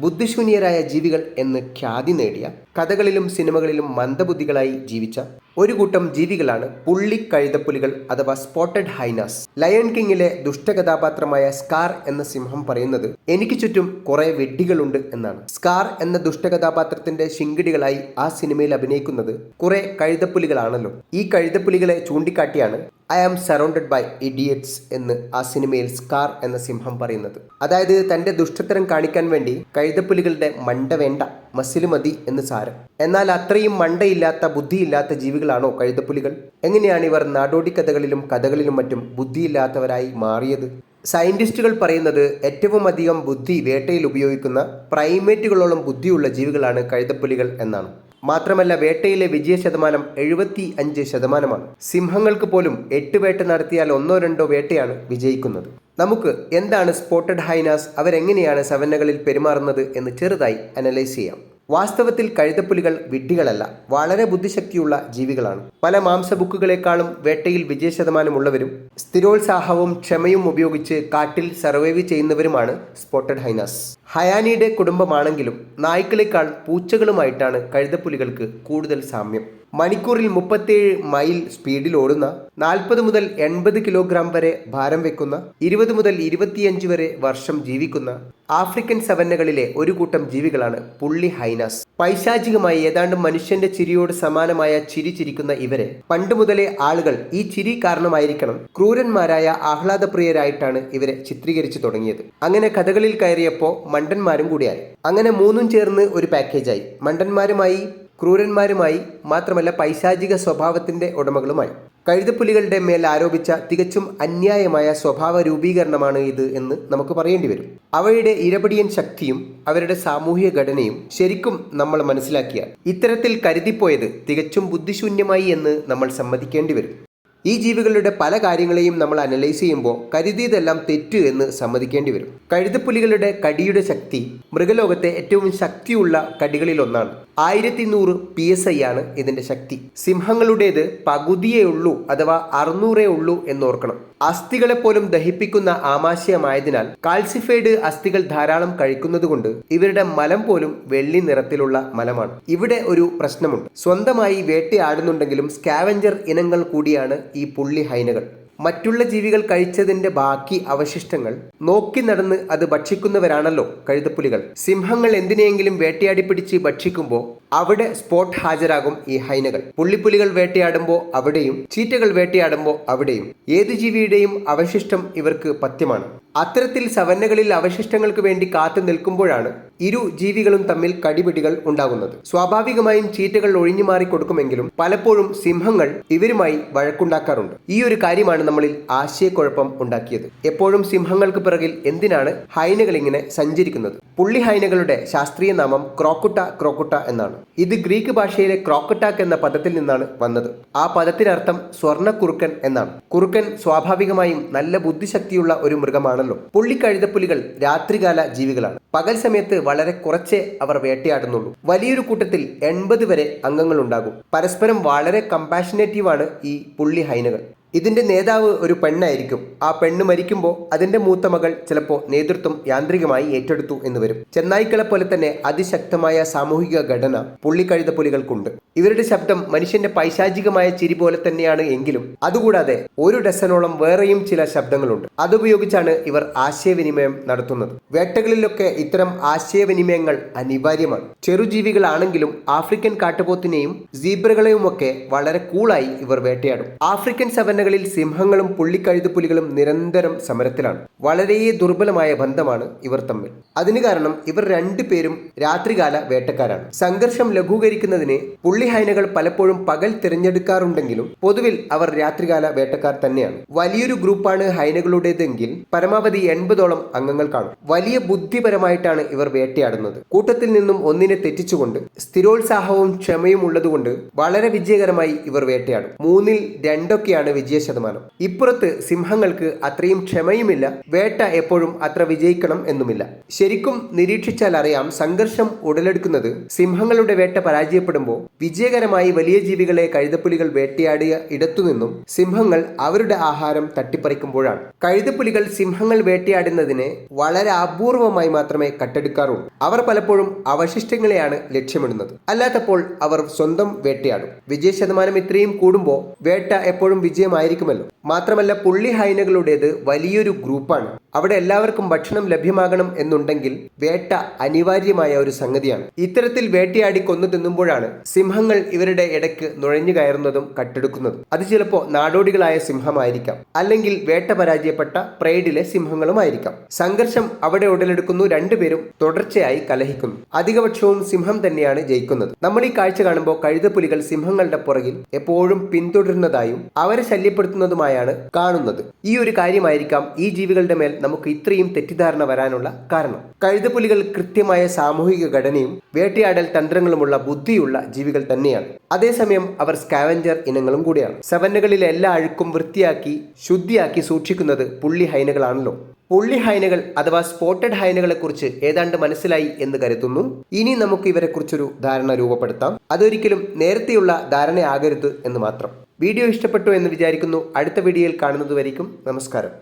ബുദ്ധിശൂന്യരായ ജീവികൾ എന്ന് ഖ്യാതി നേടിയ കഥകളിലും സിനിമകളിലും മന്ദബുദ്ധികളായി ജീവിച്ച ഒരു കൂട്ടം ജീവികളാണ് പുള്ളി കഴുതപ്പുലികൾ അഥവാ സ്പോട്ടഡ് ഹൈനാസ്. ലയൺ കിങ്ങിലെ ദുഷ്ടകഥാപാത്രമായ സ്കാർ എന്ന സിംഹം പറയുന്നത് എനിക്ക് ചുറ്റും കുറെ വെഡ്ഡികളുണ്ട് എന്നാണ്. സ്കാർ എന്ന ദുഷ്ടകഥാപാത്രത്തിന്റെ ശിങ്കിടികളായി ആ സിനിമയിൽ അഭിനയിക്കുന്നത് കുറെ കഴുതപ്പുലികളാണല്ലോ. ഈ കഴുതപ്പുലികളെ ചൂണ്ടിക്കാട്ടിയാണ് I am surrounded by idiots എന്ന് ആ സിനിമയിൽ സ്കാർ എന്ന സിംഹം പറയുന്നത്. അതായത് തന്റെ ദുഷ്ടത്തരം കാണിക്കാൻ വേണ്ടി കഴുതപ്പുലികളുടെ മണ്ട വേണ്ട മസിൽ മതി എന്ന് സാരം. എന്നാൽ അത്രയും മണ്ടയില്ലാത്ത ബുദ്ധിയില്ലാത്ത ജീവികളാണോ കഴുതപ്പുലികൾ എങ്ങനെയാണ് ഇവർ നാടോടി കഥകളിലും കഥകളിലും മറ്റും ബുദ്ധിയില്ലാത്തവരായി മാറിയത്? സയന്റിസ്റ്റുകൾ പറയുന്നത് ഏറ്റവും അധികം ബുദ്ധി വേട്ടയിൽ ഉപയോഗിക്കുന്ന പ്രൈമേറ്റുകളോളം ബുദ്ധിയുള്ള ജീവികളാണ് കഴുതപ്പുലികൾ എന്നാണ്. മാത്രമല്ല വേട്ടയിലെ വിജയ ശതമാനം എഴുപത്തി അഞ്ച് ശതമാനമാണ്. സിംഹങ്ങൾക്ക് പോലും എട്ട് വേട്ട നടത്തിയാൽ ഒന്നോ രണ്ടോ വേട്ടയാണ് വിജയിക്കുന്നത്. നമുക്ക് എന്താണ് സ്പോട്ടഡ് ഹൈനാസ് അവരെങ്ങനെയാണ് സവന്നകളിൽ പെരുമാറുന്നത് എന്ന് ചെറുതായി അനലൈസ് ചെയ്യാം. വാസ്തവത്തിൽ കഴുതപ്പുലികൾ വിഡ്ഢികളല്ല വളരെ ബുദ്ധിശക്തിയുള്ള ജീവികളാണ്. പല മാംസബുക്കുകളെക്കാളും വേട്ടയിൽ വിജയശതമാനമുള്ളവരും സ്ഥിരോത്സാഹവും ക്ഷമയും ഉപയോഗിച്ച് കാട്ടിൽ സർവൈവ് ചെയ്യുന്നവരുമാണ് സ്പോട്ടഡ് ഹൈനാസ് ഹയാനിയുടെ കുടുംബമാണെങ്കിലും നായ്ക്കളെക്കാൾ പൂച്ചകളുമായിട്ടാണ് കഴുതപ്പുലികൾക്ക് കൂടുതൽ സാമ്യം. മണിക്കൂറിൽ മുപ്പത്തേഴ് മൈൽ സ്പീഡിൽ ഓടുന്ന നാൽപ്പത് മുതൽ എൺപത് കിലോഗ്രാം വരെ ഭാരം വെക്കുന്ന ഇരുപത് മുതൽ ഇരുപത്തിയഞ്ച് വരെ വർഷം ജീവിക്കുന്ന ആഫ്രിക്കൻ സവന്നകളിലെ ഒരു കൂട്ടം ജീവികളാണ് പുള്ളി ഹൈനാസ്. പൈശാചികമായി ഏതാണ്ട് മനുഷ്യന്റെ ചിരിയോട് സമാനമായ ചിരി ചിരിക്കുന്ന ഇവരെ. പണ്ട് മുതലേ ആളുകൾ ഈ ചിരി കാരണമായിരിക്കണം. ക്രൂരന്മാരായ ആഹ്ലാദപ്രിയരായിട്ടാണ് ഇവരെ ചിത്രീകരിച്ചു തുടങ്ങിയത്. അങ്ങനെ കഥകളിൽ കയറിയപ്പോൾ മണ്ടന്മാരും കൂടിയായി. അങ്ങനെ മൂന്നും ചേർന്ന് ഒരു പാക്കേജായി. മണ്ടന്മാരുമായി ക്രൂരന്മാരുമായി മാത്രമല്ല പൈശാചിക സ്വഭാവത്തിന്റെ ഉടമകളുമായി. കഴുതപ്പുലികളുടെ മേൽ ആരോപിച്ച തികച്ചും അന്യായമായ സ്വഭാവ രൂപീകരണമാണ് ഇത് എന്ന് നമുക്ക് പറയേണ്ടി വരും. അവയുടെ ഇരപടിയൻ ശക്തിയും അവരുടെ സാമൂഹിക ഘടനയും ശരിക്കും നമ്മൾ മനസ്സിലാക്കിയാൽ ഇത്തരത്തിൽ കരുതിപ്പോയത് തികച്ചും ബുദ്ധിശൂന്യമായി എന്ന് നമ്മൾ സമ്മതിക്കേണ്ടി വരും. ഈ ജീവികളുടെ പല കാര്യങ്ങളെയും നമ്മൾ അനലൈസ് ചെയ്യുമ്പോൾ കരുതിയതെല്ലാം തെറ്റ് എന്ന് സമ്മതിക്കേണ്ടി വരും. കഴുതപ്പുലികളുടെ കടിയുടെ ശക്തി മൃഗലോകത്തെ ഏറ്റവും ശക്തിയുള്ള കടികളിൽ ഒന്നാണ്. ആയിരത്തി നൂറ് പി എസ് ഐ ആണ് ഇതിന്റെ ശക്തി. സിംഹങ്ങളുടേത് പകുതിയേ ഉള്ളൂ അഥവാ അറുന്നൂറേ ഉള്ളൂ എന്നോർക്കണം അസ്ഥികളെ പോലും ദഹിപ്പിക്കുന്ന ആമാശയമായതിനാൽ കാൽസിഫൈഡ് അസ്ഥികൾ ധാരാളം കഴിക്കുന്നതുകൊണ്ട് ഇവരുടെ മലം പോലും വെള്ളി നിറത്തിലുള്ള മലമാണ്. ഇവിടെ ഒരു പ്രശ്നമുണ്ട്. സ്വന്തമായി വേട്ടയാടുന്നുണ്ടെങ്കിലും സ്കാവഞ്ചർ ഇനങ്ങൾ കൂടിയാണ് ഈ പുള്ളി ഹൈനകൾ. മറ്റുള്ള ജീവികൾ കഴിച്ചതിന്റെ ബാക്കി അവശിഷ്ടങ്ങൾ നോക്കി നടന്ന് അത് ഭക്ഷിക്കുന്നവരാണല്ലോ കഴുതപ്പുലികൾ. സിംഹങ്ങൾ എന്തിനെയെങ്കിലും വേട്ടയാടി പിടിച്ച് ഭക്ഷിക്കുമ്പോൾ അവിടെ സ്പോട്ട് ഹാജരാകും ഈ ഹൈനകൾ. പുള്ളിപ്പുലികൾ വേട്ടയാടുമ്പോൾ അവിടെയും ചീറ്റകൾ വേട്ടയാടുമ്പോൾ അവിടെയും. ഏത് ജീവിയുടെയും അവശിഷ്ടം ഇവർക്ക് പഥ്യമാണ് അത്തരത്തിൽ സവന്നകളിൽ അവശിഷ്ടങ്ങൾക്ക് വേണ്ടി കാത്തു നിൽക്കുമ്പോഴാണ് ഇരു ജീവികളും തമ്മിൽ കടിപിടികൾ ഉണ്ടാകുന്നത്. സ്വാഭാവികമായും ചീറ്റകൾ ഒഴിഞ്ഞു മാറി കൊടുക്കുമെങ്കിലും പലപ്പോഴും സിംഹങ്ങൾ ഇവരുമായി വഴക്കുണ്ടാക്കാറുണ്ട്. ഈ ഒരു കാര്യമാണ് നമ്മളിൽ ആശയക്കുഴപ്പം ഉണ്ടാക്കിയത്. എപ്പോഴും സിംഹങ്ങൾക്ക് പിറകിൽ എന്തിനാണ് ഹൈനകൾ ഇങ്ങനെ സഞ്ചരിക്കുന്നത്? പുള്ളി ഹൈനകളുടെ ശാസ്ത്രീയ നാമം ക്രോക്കുട്ട ക്രോക്കുട്ട എന്നാണ്. ഇത് ഗ്രീക്ക് ഭാഷയിലെ ക്രോക്കട്ടാക്ക് എന്ന പദത്തിൽ നിന്നാണ് വന്നത്. ആ പദത്തിനർത്ഥം സ്വർണ കുറുക്കൻ എന്നാണ്. കുറുക്കൻ സ്വാഭാവികമായും നല്ല ബുദ്ധിശക്തിയുള്ള ഒരു മൃഗമാണല്ലോ പുള്ളിക്കഴുതപ്പുലികൾ രാത്രികാല ജീവികളാണ്. പകൽ സമയത്ത് വളരെ കുറച്ചേ അവർ വേട്ടയാടുന്നുള്ളൂ. വലിയൊരു കൂട്ടത്തിൽ എൺപത് വരെ അംഗങ്ങൾ ഉണ്ടാകും പരസ്പരം വളരെ കമ്പാഷനേറ്റീവാണ് ഈ പുള്ളി ഹൈനകൾ. ഇതിന്റെ നേതാവ് ഒരു പെണ്ണായിരിക്കും. ആ പെണ്ണ് മരിക്കുമ്പോൾ അതിന്റെ മൂത്ത മകൾ ചിലപ്പോൾ നേതൃത്വം യാന്ത്രികമായി ഏറ്റെടുത്തു എന്ന് വരും. ചെന്നായ്ക്കളെ പോലെ തന്നെ അതിശക്തമായ സാമൂഹിക ഘടന പുള്ളിക്കഴുത പുലികൾക്കുണ്ട്. ഇവരുടെ ശബ്ദം മനുഷ്യന്റെ പൈശാചികമായ ചിരി പോലെ തന്നെയാണ് എങ്കിലും അതുകൂടാതെ ഒരു ഡസനോളം വേറെയും ചില ശബ്ദങ്ങളുണ്ട്. അതുപയോഗിച്ചാണ് ഇവർ ആശയവിനിമയം നടത്തുന്നത്. വേട്ടകളിലൊക്കെ ഇത്തരം ആശയവിനിമയങ്ങൾ അനിവാര്യമാണ്. ചെറുജീവികളാണെങ്കിലും ആഫ്രിക്കൻ കാട്ടുപോത്തിനെയും സീബ്രകളെയുമൊക്കെ വളരെ കൂളായി ഇവർ വേട്ടയാടും. ആഫ്രിക്കൻ സവന്നകളിൽ സിംഹങ്ങളും പുള്ളിക്കഴുതുപുലികളും നിരന്തരം സമരത്തിലാണ്. വളരെ ദുർബലമായ ബന്ധമാണ് ഇവർ തമ്മിൽ. അതിന് കാരണം ഇവർ രണ്ടുപേരും രാത്രികാല വേട്ടക്കാരാണ്. സംഘർഷം ലഘൂകരിക്കുന്നതിന് പുള്ളിഹൈനകൾ പലപ്പോഴും പകൽ തിരഞ്ഞെടുക്കാറുണ്ടെങ്കിലും പൊതുവിൽ അവർ രാത്രികാല വേട്ടക്കാർ തന്നെയാണ്. വലിയൊരു ഗ്രൂപ്പാണ് ഹൈനകളുടേതെങ്കിൽ പരമാവധി എൺപതോളം അംഗങ്ങൾ കാണും. വലിയ ബുദ്ധിപരമായിട്ടാണ് ഇവർ വേട്ടയാടുന്നത്. കൂട്ടത്തിൽ നിന്നും ഒന്നിനെ തെറ്റിച്ചുകൊണ്ട് സ്ഥിരോത്സാഹവും ക്ഷമയും ഉള്ളതുകൊണ്ട് വളരെ വിജയകരമായി ഇവർ വേട്ടയാടും. മൂന്നിൽ രണ്ടൊക്കെയാണ് വിജയം വിജയ ശതമാനം. ഇപ്പുറത്ത് സിംഹങ്ങൾക്ക് അത്രയും ക്ഷമയുമില്ല വേട്ട എപ്പോഴും അത്ര വിജയിക്കണം എന്നുമില്ല. ശരിക്കും നിരീക്ഷിച്ചാൽ അറിയാം സംഘർഷം ഉടലെടുക്കുന്നത് സിംഹങ്ങളുടെ വേട്ട പരാജയപ്പെടുമ്പോൾ വിജയകരമായി വലിയ ജീവികളെ കഴുതപ്പുലികൾ വേട്ടയാടിയ ഇടത്തുനിന്നും സിംഹങ്ങൾ അവരുടെ ആഹാരം തട്ടിപ്പറിക്കുമ്പോഴാണ്. കഴുതപ്പുലികൾ സിംഹങ്ങൾ വേട്ടയാടുന്നതിനെ വളരെ അപൂർവമായി മാത്രമേ കട്ടെടുക്കാറുള്ളൂ. അവർ പലപ്പോഴും അവശിഷ്ടങ്ങളെയാണ് ലക്ഷ്യമിടുന്നത്. അല്ലാത്തപ്പോൾ അവർ സ്വന്തം വേട്ടയാടും. വിജയ ശതമാനം ഇത്രയും കൂടുമ്പോൾ വേട്ട എപ്പോഴും വിജയമായിരിക്കുമല്ലോ മാത്രമല്ല പുള്ളി ഹൈനകളുടേത് വലിയൊരു ഗ്രൂപ്പാണ്. അവിടെ എല്ലാവർക്കും ഭക്ഷണം ലഭ്യമാകണം എന്നുണ്ടെങ്കിൽ വേട്ട അനിവാര്യമായ ഒരു സംഗതിയാണ്. ഇത്തരത്തിൽ വേട്ടയാടി കൊന്നു തിന്നുമ്പോഴാണ് സിംഹങ്ങൾ ഇവരുടെ ഇടയ്ക്ക് നുഴഞ്ഞു കയറുന്നതും കട്ടെടുക്കുന്നതും. അത് ചിലപ്പോൾ നാടോടികളായ സിംഹമായിരിക്കാം. അല്ലെങ്കിൽ വേട്ട പരാജയപ്പെട്ട പ്രൈഡിലെ സിംഹങ്ങളുമായിരിക്കാം. സംഘർഷം അവിടെ ഉടലെടുക്കുന്നു രണ്ടുപേരും തുടർച്ചയായി കലഹിക്കുന്നു. അധികപക്ഷവും സിംഹം തന്നെയാണ് ജയിക്കുന്നത്. നമ്മൾ ഈ കാഴ്ച കാണുമ്പോൾ കഴുതപ്പുലികൾ സിംഹങ്ങളുടെ പുറകിൽ എപ്പോഴും പിന്തുടരുന്നതായും അവരെ ശല്യപ്പെടുത്തുന്നതുമായാണ് കാണുന്നത്. ഈ ഒരു കാര്യമായിരിക്കാം ഈ ജീവികളുടെ മേൽ നമുക്ക് ഇത്രയും തെറ്റിദ്ധാരണ വരാനുള്ള കാരണം. കഴുതപ്പുലികൾ കൃത്യമായ സാമൂഹിക ഘടനയും വേട്ടയാടൽ തന്ത്രങ്ങളുമുള്ള ബുദ്ധിയുള്ള ജീവികൾ തന്നെയാണ്. അതേസമയം അവർ സ്കാവഞ്ചർ ഇനങ്ങളും കൂടിയാണ്. സവന്നകളിലെ എല്ലാ അഴുക്കും വൃത്തിയാക്കി ശുദ്ധിയാക്കി സൂക്ഷിക്കുന്നത് പുള്ളി ഹൈനകളാണല്ലോ. പുള്ളി ഹൈനകൾ അഥവാ സ്പോട്ടഡ് ഹൈനകളെ കുറിച്ച് ഏതാണ്ട് മനസ്സിലായി എന്ന് കരുതുന്നു. ഇനി നമുക്ക് ഇവരെക്കുറിച്ചൊരു ധാരണ രൂപപ്പെടുത്താം. അതൊരിക്കലും നേരത്തെയുള്ള ധാരണയാകരുത് എന്ന് മാത്രം. വീഡിയോ ഇഷ്ടപ്പെട്ടു എന്ന് വിചാരിക്കുന്നു. അടുത്ത വീഡിയോയിൽ കാണുന്നതുവരേക്കും നമസ്കാരം.